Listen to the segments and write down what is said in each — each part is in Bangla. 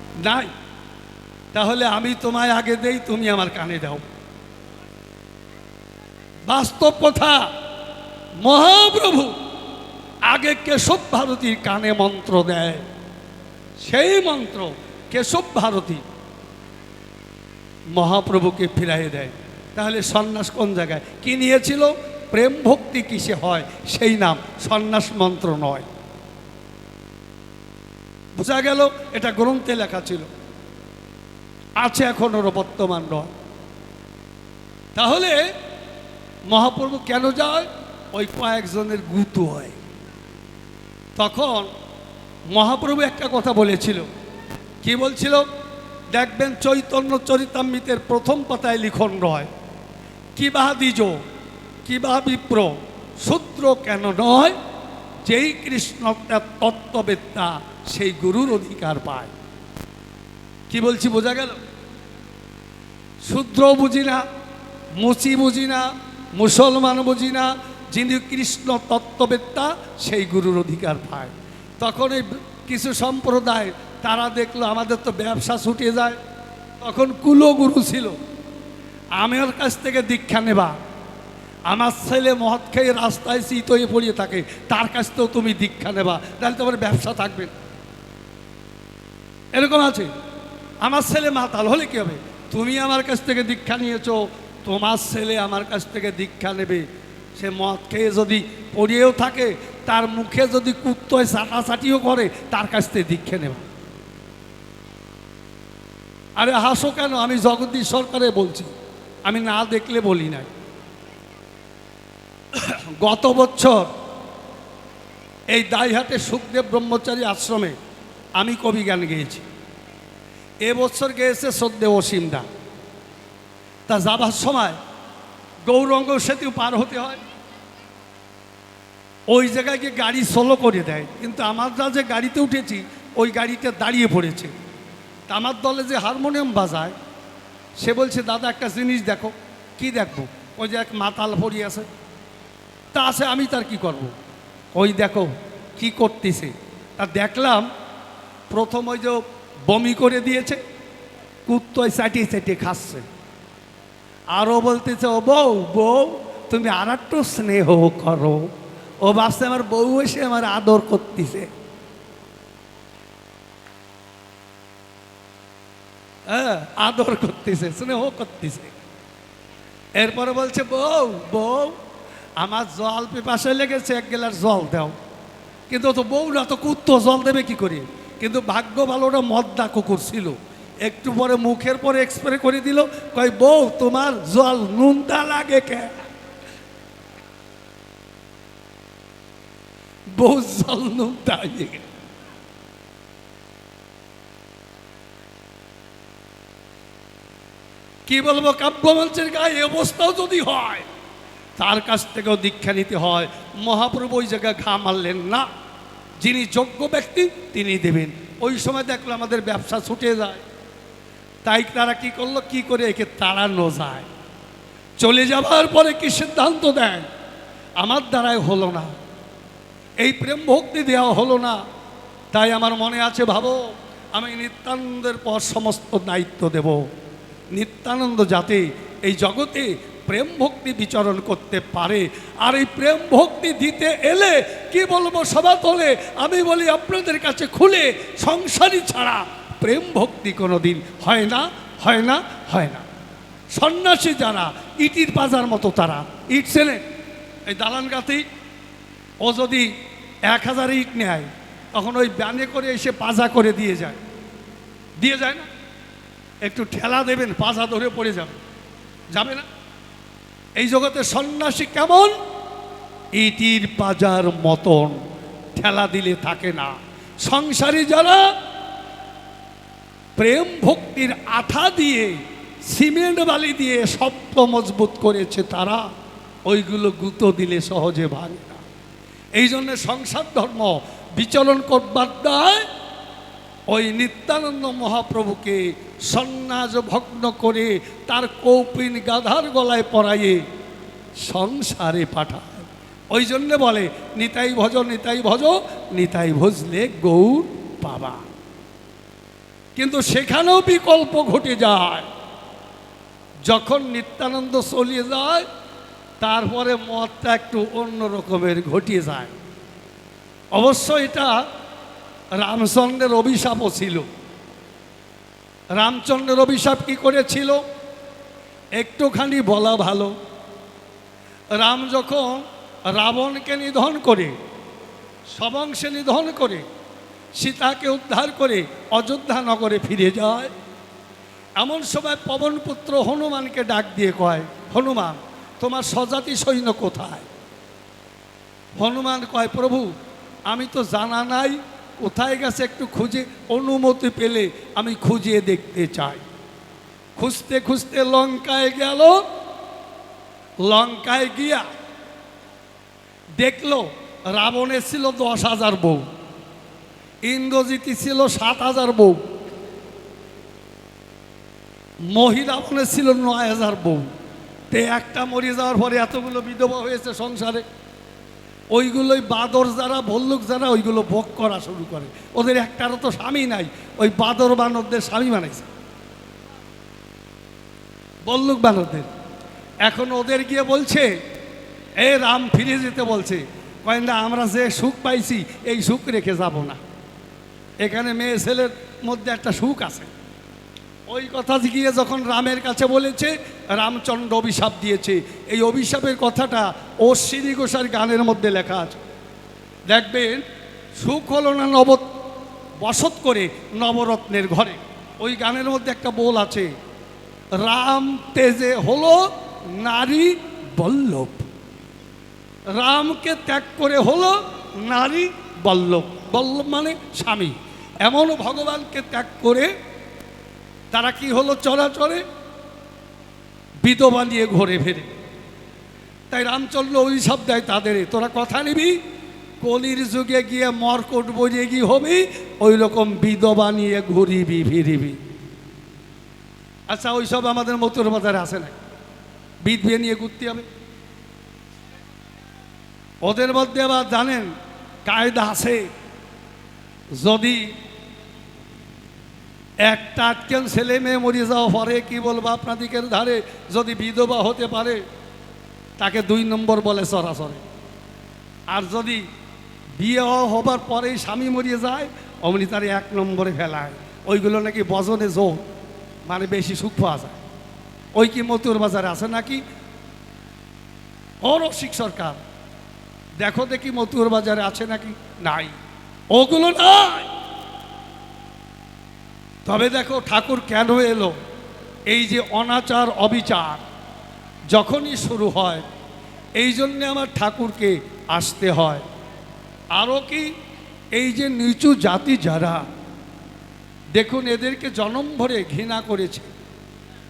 নাই। তাহলে আমি তোমায় আগে দেই, তুমি আমার কানে দাও। বাস্তব কথা, মহাপ্রভু আগে কেশব ভারতীর কানে মন্ত্র দেয়। সেই মন্ত্র কেশব ভারতী মহাপ্রভুকে ফিরাইয়ে দেয়। তাহলে সন্ন্যাস কোন জায়গায়? কি নিয়েছিল? প্রেম ভক্তি কিসে হয়? সেই নাম সন্ন্যাস মন্ত্র নয়। বোঝা গেল এটা গ্রন্থে লেখা ছিল। আছে এখনও বর্তমান নয় তাহলে মহাপ্রভু কেন যায়? ওই কয়েকজনের গুতু হয়। তখন মহাপ্রভু একটা কথা বলেছিল। কি বলছিল? দেখবেন চৈতন্য চরিতামৃতের প্রথম পাতায় লিখন রয় কি বা দ্বিজ কি বা বিপ্র, শূদ্র কেন নয়? যেই কৃষ্ণ তত্ত্ববেত্তা সেই গুরুর অধিকার পায়। কি বলছি, বোঝা গেল? শূদ্র বুঝি না, মুচি বুঝি না, মুসলমান বুঝি না, যিনি কৃষ্ণ তত্ত্ববেত্তা, সেই গুরুর অধিকার পায়। তখন এই কিছু সম্প্রদায়, তারা দেখল আমাদের তো ব্যবসা ছুটে যায়। তখন কুলগুরু ছিল। আমার কাছ থেকে দীক্ষা নেবা। আমার ছেলে মদ খেয়ে রাস্তায় শীত হয়ে পড়িয়ে থাকে, তার কাছ থেকেও তুমি দীক্ষা নেবা তাহলে তোমার ব্যবসা থাকবে না। এরকম আছে। আমার ছেলে মাতাল হলে কি হবে? তুমি আমার কাছ থেকে দীক্ষা নিয়েছ, তোমার ছেলে আমার কাছ থেকে দীক্ষা নেবে। সে মদ খেয়ে যদি পড়িয়েও থাকে, তার মুখে যদি কুত্তয় চাটাচাটিও করে, তার কাছ থেকে দীক্ষা নেবে। আরে হাসো কেন? আমি জগদীশ সরকারে বলছি। আমি না দেখলে বলি নাই। গত বছর এই দাইহাটে সুখদেব ব্রহ্মচারী আশ্রমে আমি কবি গান গেয়েছি। এবছর গেয়েছে শ্রদ্ধে অসীম দা। তা যাবার সময় গৌরঙ্গ সেতু পার হতে হয়। ওই জায়গায় গিয়ে গাড়ি সোলো করে দেয়। কিন্তু আমার আমরা যে গাড়িতে উঠেছি, ওই গাড়িতে দাঁড়িয়ে পড়েছে। তা আমার দলে যে হারমোনিয়াম বাজায়, সে বলছে, দাদা, একটা জিনিস দেখো। কি দেখব? ওই যে এক মাতাল পড়ি আছে। তা আছে, আমি তার কি করব। ওই দেখো, কি করতেছে? তা দেখলাম প্রথম ওই যে বমি করে দিয়েছে, কুত্তয় চাটিয়ে চাটিয়ে খাচ্ছে। আরও বলতেছে, ও বউ বউ, তুমি আর একটু স্নেহ করো। ও ভাবছে, আমার বউ এসে আমার আদর করতেছে। হ্যাঁ আদর করতেছে, স্নেহ করতেছে। এরপরে বলছে, বউ বউ, আমার জল পিপাসে লেগেছে, এক গেলার জল দাও। কিন্তু তো বউ না, তো কুত্তো জল দেবে কি করে? কিন্তু ভাগ্য ভালো ওটা মদ্দা কুকুর ছিল। একটু পরে মুখের পরে এক্সপ্রে করে দিল, কয়, বউ, তোমার জল নুনটা লাগে কে? বউ, জল নুনটা গেল কি? বলব কাব্যমঞ্চের গায়ে অবস্থাও যদি হয়, তার কাছ থেকেও দীক্ষা নিতে হয়। মহাপ্রভু ওই জায়গায় ঘা মারলেন না। যিনি যোগ্য ব্যক্তি, তিনি দেবেন। ওই সময় দেখল আমাদের ব্যবসা ছুটে যায়। তাই তারা কি করল? কি করে একে তাড়ানো যায়? চলে যাবার পরে কি সিদ্ধান্ত দেয়? আমার দ্বারাই হলো না। এই প্রেম ভক্তি দেওয়া হলো না। তাই আমার মনে আছে, ভাবো, আমি নিত্যানন্দের পর সমস্ত দায়িত্ব দেব। নিত্যানন্দ যাতে এই জগতে প্রেম ভক্তি বিচরণ করতে পারে। আর এই প্রেম ভক্তি দিতে এলে কি বলব সভা তোলে? আমি বলি আপনাদের কাছে খুলে সংসারী ছাড়া। প্রেম ভক্তি কোনো দিন হয় না হয় না হয় না। সন্ন্যাসী যারা, ইটির বাজার মতো তারা। ইট ছেলে এই দালান গাতেই ও যদি এক হাজার ইট নেয়, তখন ওই ব্যানে করে এসে পাজা করে দিয়ে যায়। দিয়ে যায় না? একটু ঠেলা দেবেন, পাজা ধরে পড়ে যাবে। যাবে না? এই জগতে সন্ন্যাসী কেমন? ইটির পাজার মতন ঠেলা দিলে থাকে না। সংসারী যারা প্রেম ভক্তির আঠা দিয়ে, সিমেন্ট বালি দিয়ে শক্ত মজবুত করেছে তারা, ওইগুলো গুঁতো দিলে সহজে ভাঙে না। এই জন্য সংসার ধর্ম বিচরণ করবার দায় ওই নিত্যানন্দ মহাপ্রভুকে সন্ন্যাস ভগ্ন করে তার কৌপিন গাধার গলায় পরাইয়ে সংসারে পাঠায়। ওই জন্য বলে, নিতাই ভজ নিতাই ভজ, নিতাই ভজলে গৌর পাবা। কিন্তু সেখানেও বিকল্প ঘটে যায়। যখন নিত্যানন্দ চলিয়ে যায়, তারপরে মতটা একটু অন্য রকমের ঘটিয়ে যায়। অবশ্য এটা রামচন্দ্রের অভিশাপও ছিল। রামচন্দ্রের অভিশাপ কি করেছিল? একটুখানি বলা ভালো। রাম যখন রাবণকে নিধন করে, সবংশে নিধন করে, সীতাকে উদ্ধার করে অযোধ্যা নগরে ফিরে যায়, এমন সময় পবনপুত্র হনুমানকে ডাক দিয়ে কয়, হনুমান, তোমার স্বজাতি সৈন্য কোথায়? হনুমান কয়, প্রভু, আমি তো জানা নাই কোথায় গেছে একটু খুঁজে, অনুমতি পেলে আমি খুঁজিয়ে দেখতে চাই। খুঁজতে খুঁজতে লঙ্কায় গেল, লঙ্কায় গিয়া দেখল রাবণের ছিল দশ হাজার বউ ইন্দ্রজিতি ছিল সাত হাজার বউ মহিরাবণের ছিল নয় হাজার বউ। তে একটা মরে যাওয়ার পরে এতগুলো বিধবা হয়েছে সংসারে। ওইগুলোই বাদর যারা, ভল্লুক যারা, ওইগুলো ভোগ করা শুরু করে। ওদের একটারও তো স্বামী নাই, ওই বাদর বানরদের স্বামী বানাইছে। বল্লুক বানরদের। এখন ওদের গিয়ে বলছে, এ রাম ফিরে যেতে বলছে। কয়, না, আমরা যে সুখ পাইছি, এই সুখ রেখে যাব না। এখানে মেয়ে ছেলের মধ্যে একটা সুখ আছে। ওই কথা গিয়ে যখন রামের কাছে বলেছে, রামচন্দ্র অভিশাপ দিয়েছে, এই অভিশাপের কথাটা অশ্বিনী ঘোষার গানের মধ্যে লেখা আছে। দেখবেন, সুখ হলো না নব, বসত করে নবরত্নের ঘরে। ওই গানের মধ্যে একটা বোল আছে, রাম তেজে হলো নারী বল্লভ। রামকে ত্যাগ করে হলো নারী বল্লভ। বল্লভ মানে স্বামী। এমন ভগবানকে ত্যাগ করে তারা কি হলো চরাচরে? বিধবা নিয়ে ঘরে ফেরে। তাই রামচন্দ্র অভিশাপ দেয় তাদের। তোরা কথা নিবি, কলির যুগে গিয়ে মরকট বইয়ে গিয়ে হবি, ওই রকম বিধবা নিয়ে ঘুরিবি, ফিরিবি। আচ্ছা ওইসব আমাদের মতুর বাজারে আসে না। বিধবে নিয়ে ঘুরতে হবে। ওদের মধ্যে আবার জানেন, কায়দা আছে। যদি একটা আটকেন ছেলে মেয়ে মরে যাওয়া পরে কি বলব আপনাদিকের ধারে যদি বিধবা হতে পারে, তাকে দুই নম্বর বলে সরাসরি। আর যদি বিয়ে হবার পরেই স্বামী মরিয়ে যায়, অমনি তার এক নম্বরে ফেলায়। ওইগুলো নাকি বজনে যোগ মানে বেশি সুখ পাওয়া যায়। ওই কি মতুর বাজারে আছে নাকি? রসিক সরকার। দেখো দেখি মতুর বাজারে আছে নাকি? নাই। ওগুলো নাই। তবে দেখো ঠাকুর কেন এলো? এই যে অনাচার অবিচার যখনই শুরু হয়, এই জন্যে আমার ঠাকুরকে আসতে হয়। আরও কি? এই যে নিচু জাতি যারা, দেখুন এদেরকে জনম ভরে ঘৃণা করেছে।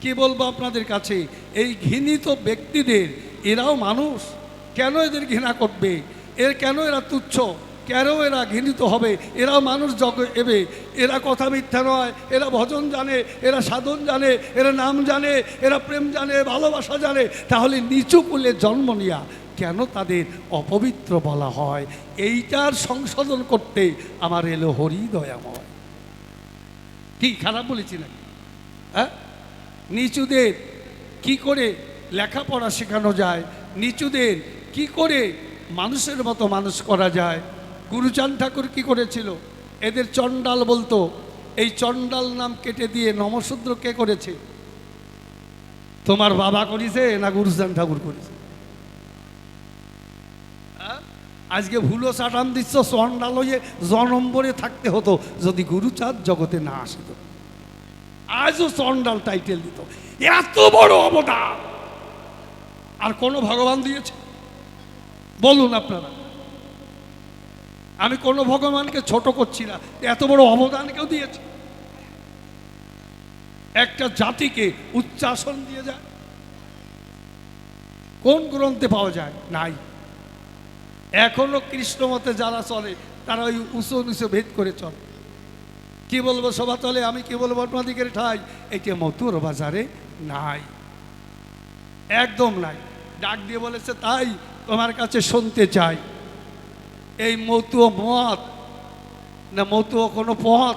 কি বলব আপনাদের কাছে? এই ঘৃণিত ব্যক্তিদের, এরাও মানুষ। কেন এদের ঘৃণা করবে? এর কেন এরা তুচ্ছ? কেন এরা ঘৃণিত হবে? এরাও মানুষ জগ এবে। এরা কথা মিথ্যা নয়, এরা ভজন জানে, এরা সাধন জানে, এরা নাম জানে, এরা প্রেম জানে, ভালোবাসা জানে। তাহলে নিচু কুলে জন্ম নেওয়া কেন তাদের অপবিত্র বলা হয়? এইটার সংশোধন করতে আমার এলো হরিদয়াময়। কি, খারাপ বলেছি নাকি? হ্যাঁ? নিচুদের কি করে লেখাপড়া শেখানো যায়? নিচুদের কি করে মানুষের মতো মানুষ করা যায়? গুরুচান ঠাকুর কি করেছিল? এদের চণ্ডাল বলতো, এই চণ্ডাল নাম কেটে দিয়ে নমশূদ্র কে করেছে? তোমার বাবা করেছে না গুরুচান ঠাকুর করেছে? আজকে ভুলো চাটান দিচ্ছ, চণ্ডাল হয়ে জনম্বরে থাকতে হতো, যদি গুরুচাঁদ জগতে না আসিত। আজও চণ্ডাল টাইটেল দিত। এত বড় অবদান! আর কোন ভগবান দিয়েছে? বলুন আপনারা। আমি কোনো ভগবানকে ছোট করছি না। এত বড় অবদান কেউ দিয়েছে। একটা জাতিকে উচ্চাসন দিয়ে যায়। কোন গ্রন্থে পাওয়া যায়? নাই। এখনও কৃষ্ণমতে যারা চলে, তারা ওই উঁচু নিচু ভেদ করে চলে। কি বলব সভা তলে? আমি কি বলব আপনাদিকের ঠাই? এটা মতুর বাজারে নাই। একদম নাই। ডাক দিয়ে বলেছে, তাই তোমার কাছে শুনতে চাই। এই মতুয় মত না মতুয় কোনো পথ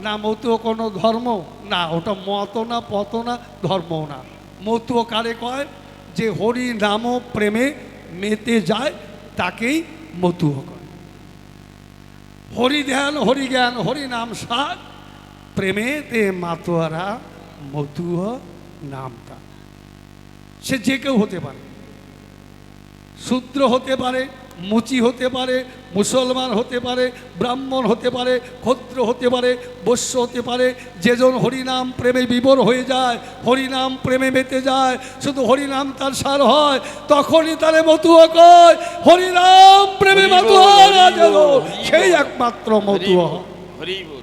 না মতুয় কোনো ধর্ম, না, ওটা মত না পত না ধর্ম না। মতুয় কারে কয়? যে হরি নাম প্রেমে মেতে যায়, তাকেই মতুয় কয়। হরি ধ্যান হরি জ্ঞান হরি নাম সার, প্রেমেতে মাতোয়ারা মতুয় নামটা সে যে কেউ হতে পারে, শূদ্র হতে পারে মুচি হতে পারে মুসলমান হতে পারে ব্রাহ্মণ হতে পারে ক্ষত্র হতে পারে বৈশ্য হতে পারে যেজন হরিনাম প্রেমে বিবর হয়ে যায় হরিনাম প্রেমে মেতে যায় শুধু হরিনাম তার সার হয় তখনই তারে মতুয়া কয় হরিনাম প্রেমে মতুয়া। সেই একমাত্র মতুয়া হরি বল